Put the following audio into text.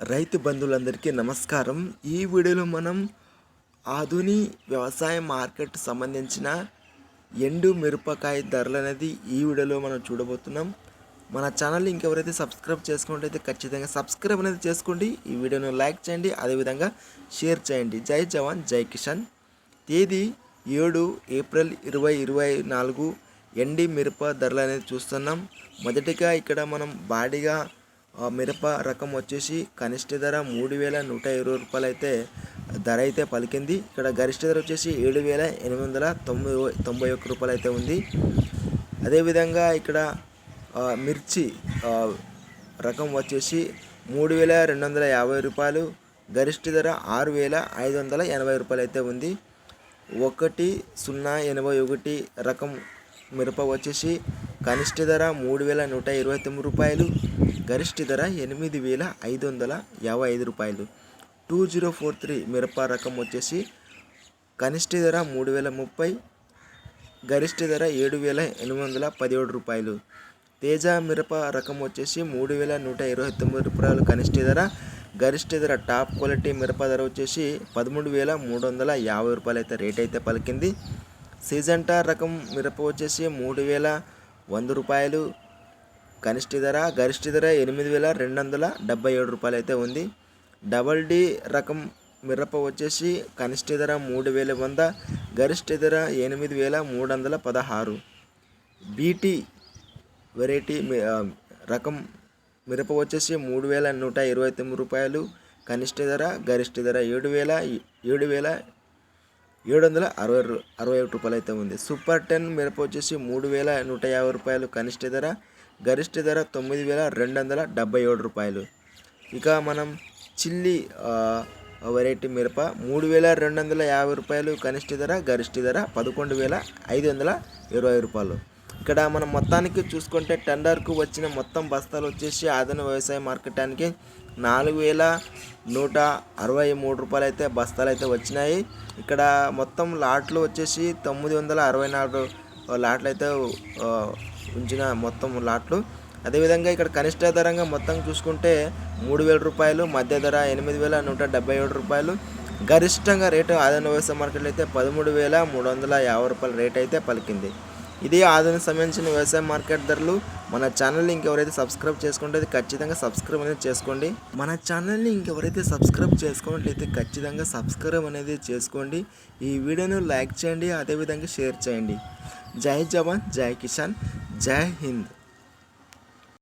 రైతు బంధువులందరికీ నమస్కారం. ఈ వీడియోలో మనం ఆధుని వ్యవసాయ మార్కెట్ సంబంధించిన ఎండు మిరపకాయ ధరలు అనేది ఈ వీడియోలో మనం చూడబోతున్నాం. మన ఛానల్ ఇంకెవరైతే సబ్స్క్రైబ్ చేసుకున్నట్టయితే ఖచ్చితంగా సబ్స్క్రైబ్ అనేది చేసుకోండి. ఈ వీడియోను లైక్ చేయండి అదేవిధంగా షేర్ చేయండి. జై జవాన్ జై కిషన్. తేదీ ఏడు ఏప్రిల్ ఇరవై ఇరవై నాలుగు. ఎండి మిరప ధరలు అనేది చూస్తున్నాం. మొదటిగా ఇక్కడ మనం బాడీగా మిరప రకం వచ్చేసి కనిష్ట ధర మూడు వేల నూట ఇరవై రూపాయలు అయితే ధర అయితే పలికింది. ఇక్కడ గరిష్ట ధర వచ్చేసి ఏడు వేల ఎనిమిది వందల తొంభై తొంభై ఒక్క రూపాయలు అయితే ఉంది. అదేవిధంగా ఇక్కడ మిర్చి రకం వచ్చేసి మూడు వేల రెండు వందల యాభై రూపాయలు గరిష్ట ధర ఆరు వేల ఐదు వందల ఎనభై రూపాయలు అయితే ఉంది. ఒకటి సున్నా ఎనభై ఒకటి రకం మిరప వచ్చేసి కనిష్ట ధర మూడు వేల నూట ఇరవై తొమ్మిది రూపాయలు గరిష్ట ధర ఎనిమిది వేల ఐదు వందల యాభై ఐదు రూపాయలు. టూ జీరో ఫోర్ త్రీ మిరప రకం వచ్చేసి కనిష్ట ధర మూడు వేల ముప్పై గరిష్ట ధర ఏడు వేల ఎనిమిది వందల పదిహేడు రూపాయలు. తేజ మిరప రకం వచ్చేసి మూడు వేల నూట ఇరవై తొమ్మిది రూపాయలు కనిష్ట ధర గరిష్ట ధర టాప్ క్వాలిటీ మిరప ధర వచ్చేసి పదమూడు వేల మూడు వందల యాభై రూపాయలు అయితే రేట్ అయితే పలికింది. సీజంటా రకం మిరప వచ్చేసి మూడు వేల వంద రూపాయలు. కనిష్ట ధర గరిష్ట ధర ఎనిమిది వేల రెండు వందల డెబ్బై ఏడు రూపాయలు అయితే ఉంది. డబల్ డి రకం మిరప వచ్చేసి కనిష్ట ధర మూడు వేల వంద గరిష్ట ధర ఎనిమిది వేల మూడు వందల పదహారు. బీటీ వెరైటీ రకం మిరప వచ్చేసి మూడు వేల నూట ఇరవై తొమ్మిది రూపాయలు. కనిష్ట ధర గరిష్ట ధర ఏడు వేల ఏడు వేల ఏడు వందల అరవై అరవై ఒకటి రూపాయలు అయితే ఉంది. సూపర్ టెన్ మిరప వచ్చేసి మూడు వేల నూట యాభై రూపాయలు. కనిష్ట ధర గరిష్ట ధర తొమ్మిది వేల రెండు వందల డెబ్బై ఏడు రూపాయలు. ఇక మనం చిల్లీ వెరైటీ మిరప మూడు వేల రెండు వందల యాభై రూపాయలు. కనిష్ట ధర గరిష్ట ధర పదకొండు వేల ఐదు వందల ఇరవై రూపాయలు. ఇక్కడ మనం మొత్తానికి చూసుకుంటే టెండర్కు వచ్చిన మొత్తం బస్తాలు వచ్చేసి ఆదరణ వ్యవసాయ మార్కెటానికి నాలుగు వేల నూట అరవై మూడు రూపాయలు అయితే బస్తాలు అయితే వచ్చినాయి. ఇక్కడ మొత్తం లాట్లు వచ్చేసి తొమ్మిది వందల అరవై నాలుగు లాట్లు అయితే ఉంచిన మొత్తం లాట్లు. అదేవిధంగా ఇక్కడ కనిష్ట ధరంగా మొత్తం చూసుకుంటే మూడు వేల రూపాయలు మధ్య ధర ఎనిమిది వేల నూట డెబ్బై ఏడు రూపాయలు. గరిష్టంగా రేటు ఆదాయ వ్యవసాయ మార్కెట్లో అయితే పదమూడు వేల మూడు వందల యాభై రూపాయల రేట్ అయితే పలికింది. ఇది ఆదాయం సంబంధించిన వ్యవసాయ మార్కెట్ ధరలు మన ఛానల్ని ఇంకెవరైతే సబ్స్క్రైబ్ చేసుకుంటే అది ఖచ్చితంగా సబ్స్క్రైబ్ అనేది చేసుకోండి. మన ఛానల్ని ఇంకెవరైతే సబ్స్క్రైబ్ చేసుకున్నట్లయితే ఖచ్చితంగా సబ్స్క్రైబ్ అనేది చేసుకోండి. ఈ వీడియోను లైక్ చేయండి అదేవిధంగా షేర్ చేయండి. జై జవాన్ జై కిసాన్ జై హింద్.